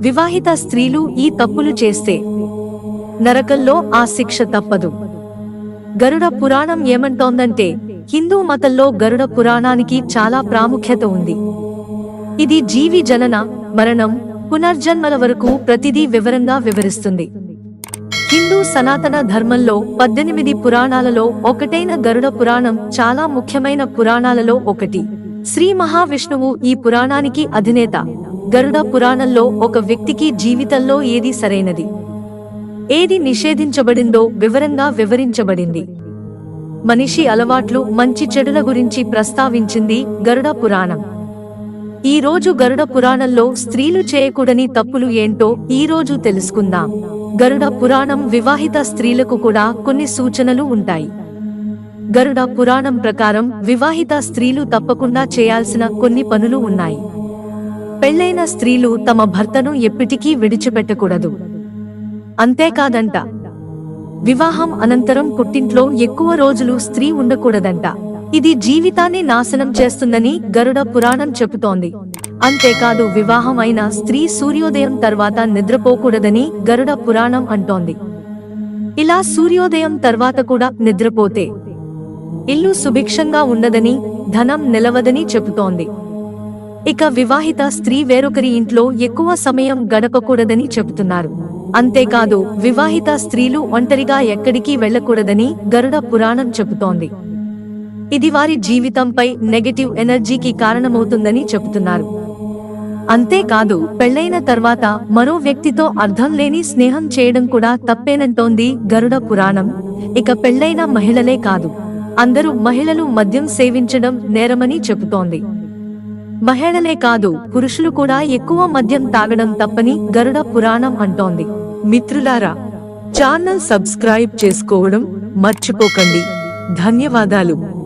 వివాహిత స్త్రీలు ఈ తప్పులు చేస్తే నరకంలో ఆ శిక్ష తప్పదు. గరుడ పురాణం ఏమంటోందంటే హిందూ మతంలో గరుడ పురాణానికి చాలా ప్రాముఖ్యత ఉంది. ఇది జీవి జనన మరణం పునర్జన్మల వరకు ప్రతిదీ వివరంగా వివరిస్తుంది. హిందూ సనాతన ధర్మంలో పద్దెనిమిది పురాణాలలో ఒకటైన గరుడ పురాణం చాలా ముఖ్యమైన పురాణాలలో ఒకటి. శ్రీ మహావిష్ణువు ఈ పురాణానికి అధినేత. గరుడ పురాణంలో ఒక వ్యక్తికి జీవితంలో ఏది సరైనది? ఏది నిషేధించబడిందో వివరంగా వివరించబడింది. మనిషి అలవాట్లు మంచి చెడుల గురించి ప్రస్తావించింది గరుడ పురాణం. ఈ రోజు గరుడ పురాణంలో స్త్రీలు చేయకూడని తప్పులు ఏంటో ఈ రోజు తెలుసుకుందాం. గరుడ పురాణం వివాహిత స్త్రీలకు కూడా కొన్ని సూచనలు ఉంటాయి. గరుడ పురాణం ప్రకారం వివాహిత స్త్రీలు తప్పకుండా చేయాల్సిన కొన్ని పనులు ఉన్నాయి. పెళ్ళైన స్త్రీలు తమ భర్తను ఎప్పటికీ విడిచిపెట్టకూడదు. అంతేకాదంట. వివాహం అనంతరం పుట్టింట్లో ఎక్కువ రోజులు స్త్రీ ఉండకూడదంట. ఇది జీవితాన్ని నాశనం చేస్తుందని గరుడ పురాణం చెబుతోంది. అంతేకాదు వివాహం అయిన స్త్రీ సూర్యోదయం తర్వాత నిద్రపోకూడదని గరుడ పురాణం అంటోంది. ఇలా సూర్యోదయం తర్వాత కూడా నిద్రపోతే. ఇల్లు సుభిక్షంగా ఉండదని ధనం నిలవదని చెబుతోంది. ఇక వివాహిత స్త్రీ వేరొకరి ఇంట్లో ఎక్కువ సమయం గడపకూడదని చెబుతున్నారు. అంతేకాదు వివాహిత స్త్రీలు ఒంటరిగా ఎక్కడికి వెళ్ళకూడదని గరుడ పురాణం చెబుతోంది. ఇది వారి జీవితంపై నెగటివ్ ఎనర్జీకి కారణమవుతుందని చెబుతున్నారు. అంతేకాదు పెళ్ళైన తర్వాత మరో వ్యక్తితో అర్థం లేని స్నేహం చేయడం కూడా తప్పేనంటోంది గరుడ పురాణం. ఇక పెళ్ళైన మహిళలే కాదు అందరూ మహిళలు మద్యం సేవించడం నేరమని చెబుతోంది. మహిళలే కాదు పురుషులు కూడా ఎక్కువ మద్యం తాగడం తప్పని గరుడ పురాణం అంటోంది. మిత్రులారా ఛానల్ సబ్స్క్రైబ్ చేసుకోవడం మర్చిపోకండి. ధన్యవాదాలు.